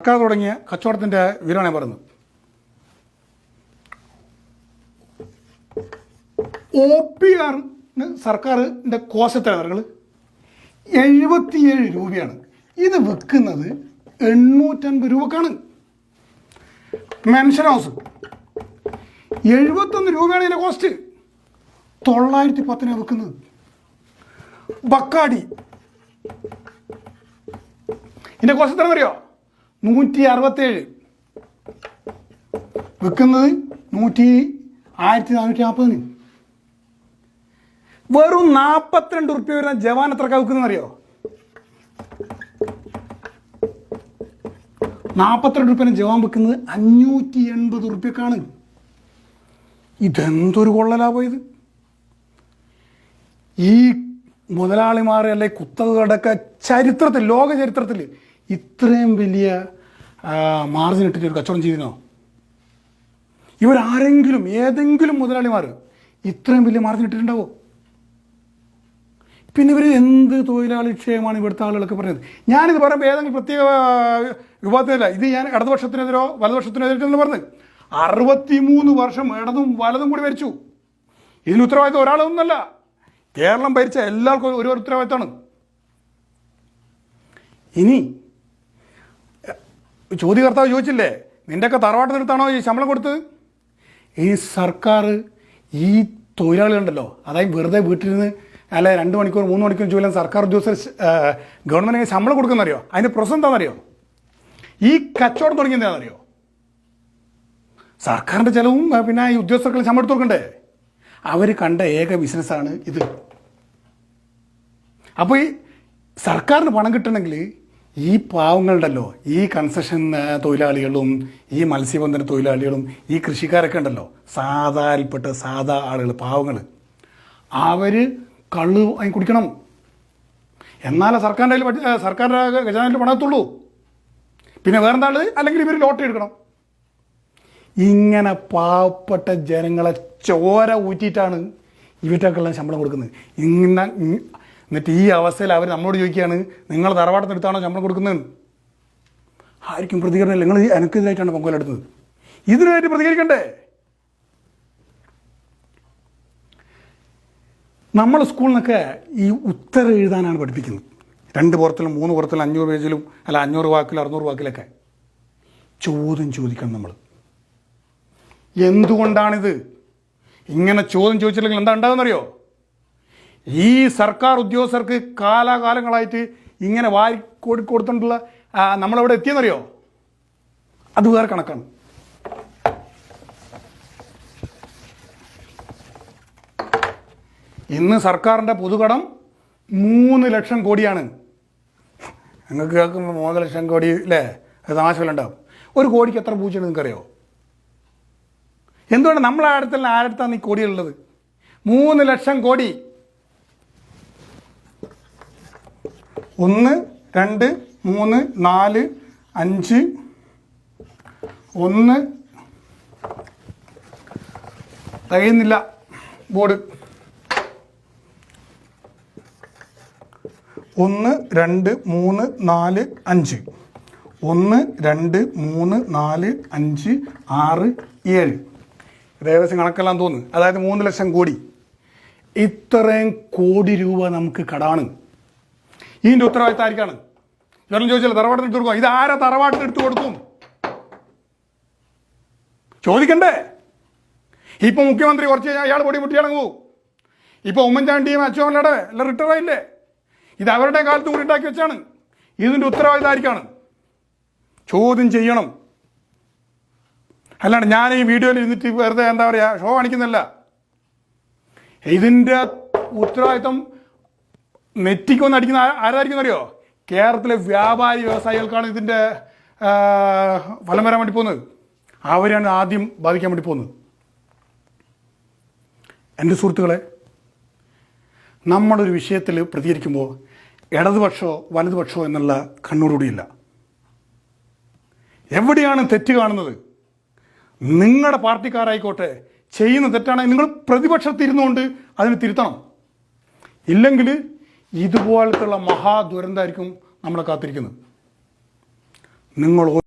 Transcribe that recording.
സർക്കാർ തുടങ്ങിയ കച്ചവടത്തിന്റെ വിവരമാണ് പറയുന്നത്. ഒ പി ആറിന് സർക്കാരിന്റെ കോശത്തെ എഴുപത്തിയേഴ് രൂപയാണ്. ഇത് വിൽക്കുന്നത് എണ്ണൂറ്റൻപത് രൂപക്കാണ്. മെൻഷൻ ഹൗസ് എഴുപത്തൊന്ന് രൂപയാണ് ഇതിന്റെ കോസ്റ്റ് തൊള്ളായിരത്തി പത്തിനാണ് വിൽക്കുന്നത്. ബക്കാടി. ഇതിന്റെ കോസ്റ്റ് എത്ര അറിയോ നൂറ്റി അറുപത്തേഴ് വിൽക്കുന്നത് നൂറ്റി ആയിരത്തി നാനൂറ്റി നാൽപ്പതിന്. വെറും നാൽപ്പത്തിരണ്ട് ഉറുപ്പ്യ വരുന്ന ജവാൻ എത്ര വിൽക്കുന്നത് അറിയോ നാൽപ്പത്തിരണ്ട് ഉറുപ്പ്യ ജവാൻ വിൽക്കുന്നത് അഞ്ഞൂറ്റി എൺപത് ഉറുപ്പ്യക്കാണ്. ഇതെന്തൊരു കൊള്ളലാഭം ഇത്? ഈ മുതലാളിമാർ അല്ലെ കുത്തകടക്ക ചരിത്രത്തിൽ ലോക ചരിത്രത്തിൽ ഇത്രയും വലിയ മാർജിൻ ഇട്ടിട്ട് ഒരു കച്ചവടം ചെയ്തിരുന്നോ? ഇവരാരെങ്കിലും ഏതെങ്കിലും മുതലാളിമാർ ഇത്രയും വലിയ മാർജിൻ ഇട്ടിട്ടുണ്ടാവോ? പിന്നെ ഇവർ എന്ത് തൊഴിലാളി ക്ഷേമമാണ് ഇവിടുത്തെ ആളുകളൊക്കെ പറയുന്നത്? ഞാനിത് പറയുമ്പോൾ ഏതെങ്കിലും പ്രത്യേക വിഭാഗത്തിലല്ല ഇത് ഞാൻ ഇടതുപക്ഷത്തിനെതിരോ വലതുപക്ഷത്തിനെതിരോ പറഞ്ഞത്. അറുപത്തിമൂന്ന് വർഷം ഇടതും വലതും കൂടി ഭരിച്ചു. ഇതിന് ഉത്തരവാദിത്വം ഒരാളൊന്നുമല്ല കേരളം ഭരിച്ച എല്ലാവർക്കും ഒരു ഉത്തരവാദിത്തമാണ്. ഇനി ചോദ്യകർത്താവ് ചോദിച്ചില്ലേ? നിന്റെയൊക്കെ തറവാട്ട് നിർത്താണോ ഈ ശമ്പളം കൊടുത്തത് ഈ സർക്കാർ ഈ തൊഴിലാളികളുണ്ടല്ലോ അതായത് വെറുതെ വീട്ടിലിരുന്ന് അല്ല രണ്ട് മണിക്കൂർ മൂന്ന് മണിക്കൂർ ജോലി സർക്കാർ ഉദ്യോഗസ്ഥർ ഗവൺമെന്റിന് ശമ്പളം കൊടുക്കുന്നറിയോ അതിന്റെ പ്രശ്നം എന്താണെന്നറിയോ? ഈ കച്ചവടം തുടങ്ങിയത് എന്താണെന്നറിയോ? സർക്കാരിന്റെ ചിലവും പിന്നെ ഈ ഉദ്യോഗസ്ഥർക്ക് ശമ്പളം എടുത്ത് കൊടുക്കണ്ടേ? അവർ കണ്ട ഏക ബിസിനസ്സാണ് ഇത്. അപ്പോൾ ഈ സർക്കാരിന് പണം കിട്ടണമെങ്കിൽ ഈ പാവങ്ങളുണ്ടല്ലോ ഈ കൺസഷൻ തൊഴിലാളികളും ഈ മത്സ്യബന്ധന തൊഴിലാളികളും ഈ കൃഷിക്കാരൊക്കെ ഉണ്ടല്ലോ. സാധാരിൽപ്പെട്ട സാധാ ആളുകൾ പാവങ്ങൾ അവർ കള്ള് വാങ്ങി കുടിക്കണം. എന്നാലേ സർക്കാരിന്റെ സർക്കാരിന്റെ ഖജാനയിൽ പണത്തുള്ളൂ പിന്നെ വേറെന്താ ഉള്ളത് അല്ലെങ്കിൽ ഇവർ ലോട്ടറി എടുക്കണം. ഇങ്ങനെ പാവപ്പെട്ട ജനങ്ങളെ ചോര ഊറ്റിയിട്ടാണ് ഇവറ്റക്കെല്ലാം ശമ്പളം കൊടുക്കുന്നത്. ഇങ്ങനെ എന്നിട്ട് ഈ അവസ്ഥയിൽ അവർ നമ്മളോട് ചോദിക്കുകയാണ് നിങ്ങൾ തറവാടത്തിന് എടുത്താണോ ശമ്പളം കൊടുക്കുന്നത്? ആർക്കും പ്രതികരണം നിങ്ങൾ എനിക്കെതിരായിട്ടാണ് പൊങ്കലെടുത്തത് ഇതിനായിട്ട് പ്രതികരിക്കണ്ടേ? നമ്മൾ സ്കൂളിൽ നിന്നൊക്കെ ഈ ഉത്തരം എഴുതാനാണ് പഠിപ്പിക്കുന്നത്. രണ്ട് പുറത്തിലും മൂന്ന് പുറത്തിലും അഞ്ഞൂറ് പേജിലും അല്ല അഞ്ഞൂറ് വാക്കിലും അറുന്നൂറ് വാക്കിലൊക്കെ. ചോദ്യം ചോദിക്കണം നമ്മൾ. എന്തുകൊണ്ടാണിത്? ഇങ്ങനെ ചോദ്യം ചോദിച്ചില്ലെങ്കിൽ എന്താ ഉണ്ടാകുന്നറിയോ? ഈ സർക്കാർ ഉദ്യോഗസ്ഥർക്ക് കാലാകാലങ്ങളായിട്ട് ഇങ്ങനെ വാരി കോടി കൊടുത്തിട്ടുള്ള നമ്മളെവിടെ എത്തിയെന്നറിയോ? അത് വേറെ കണക്കാണ്. ഇന്ന് സർക്കാരിന്റെ പുതുകടം മൂന്ന് ലക്ഷം കോടിയാണ്. നിങ്ങൾക്ക് കേൾക്കുമ്പോൾ മൂന്ന് ലക്ഷം കോടി അല്ലേ അത് തമാശകളുണ്ടാവും ഒരു കോടിക്ക് എത്ര പൂച്ചയാണ് നിങ്ങൾക്കറിയോ? എന്തുകൊണ്ട് നമ്മളെ അടുത്തല്ല ആരടുത്താണ് ഈ കോടികളുള്ളത്? മൂന്ന് ലക്ഷം കോടി. ഒന്ന് രണ്ട് മൂന്ന് നാല് അഞ്ച് ഒന്ന്. തികയുന്നില്ല. ബോർഡ്. ഒന്ന് രണ്ട് മൂന്ന് നാല് അഞ്ച്. ഒന്ന് രണ്ട് മൂന്ന് നാല് അഞ്ച് ആറ് ഏഴ്. ഏകദേശം കണക്കെല്ലാം തോന്നുന്നു. അതായത് മൂന്ന് ലക്ഷം കോടി. ഇത്രയും കോടി രൂപ നമുക്ക് കടാണ്. ഇതിന്റെ ഉത്തരവാദിത്തം ആർക്കാണ് ഇവരെല്ലാം ചോദിച്ചല്ലോ തറവാട്ടിന് എടുത്തു കൊടുക്കും ഇത് ആരാ തറവാട്ടിന് എടുത്തു കൊടുക്കും? ചോദിക്കണ്ടേ? ഇപ്പൊ മുഖ്യമന്ത്രി കുറച്ച് അയാൾ പൊടി മുട്ടിയാണെങ്കിൽ പോകും ഇപ്പൊ ഉമ്മൻചാണ്ടിയും അച്ഛനല്ലേ എല്ലാം റിട്ടയർ ആയില്ലേ? ഇത് അവരുടെ കാലത്ത് കൂടി ഉണ്ടാക്കി വെച്ചാണ്. ഇതിന്റെ ഉത്തരവാദിത്തം ചോദ്യം ചെയ്യണം. അല്ലാണ്ട് ഞാൻ ഈ വീഡിയോയിൽ ഇരുന്നിട്ട് വെറുതെ എന്താ പറയുക ഷോ കാണിക്കുന്നില്ല. ഇതിന്റെ ഉത്തരവാദിത്തം നെറ്റിക്ക് വന്ന് അടിക്കുന്ന ആരായിരിക്കും അറിയോ കേരളത്തിലെ വ്യാപാരി വ്യവസായികൾക്കാണ് ഇതിന്റെ ഫലം വരാൻ വേണ്ടി പോകുന്നത്. അവരാണ് ആദ്യം ബാധിക്കാൻ വേണ്ടി പോകുന്നത്. എന്റെ സുഹൃത്തുക്കളെ നമ്മളൊരു വിഷയത്തിൽ പ്രതികരിക്കുമ്പോൾ ഇടതുപക്ഷമോ വലതുപക്ഷമോ എന്നുള്ള കണ്ണൂരുകൂടിയില്ല എവിടെയാണ് തെറ്റ് കാണുന്നത്? നിങ്ങളുടെ പാർട്ടിക്കാരായിക്കോട്ടെ ചെയ്യുന്ന തെറ്റാണെങ്കിൽ നിങ്ങൾ പ്രതിപക്ഷത്തിരുന്നുകൊണ്ട് അതിന് തിരുത്തണം. ഇല്ലെങ്കിൽ ഇതുപോലത്തുള്ള മഹാദുരന്തമായിരിക്കും നമ്മളെ കാത്തിരിക്കുന്നത്. നിങ്ങൾ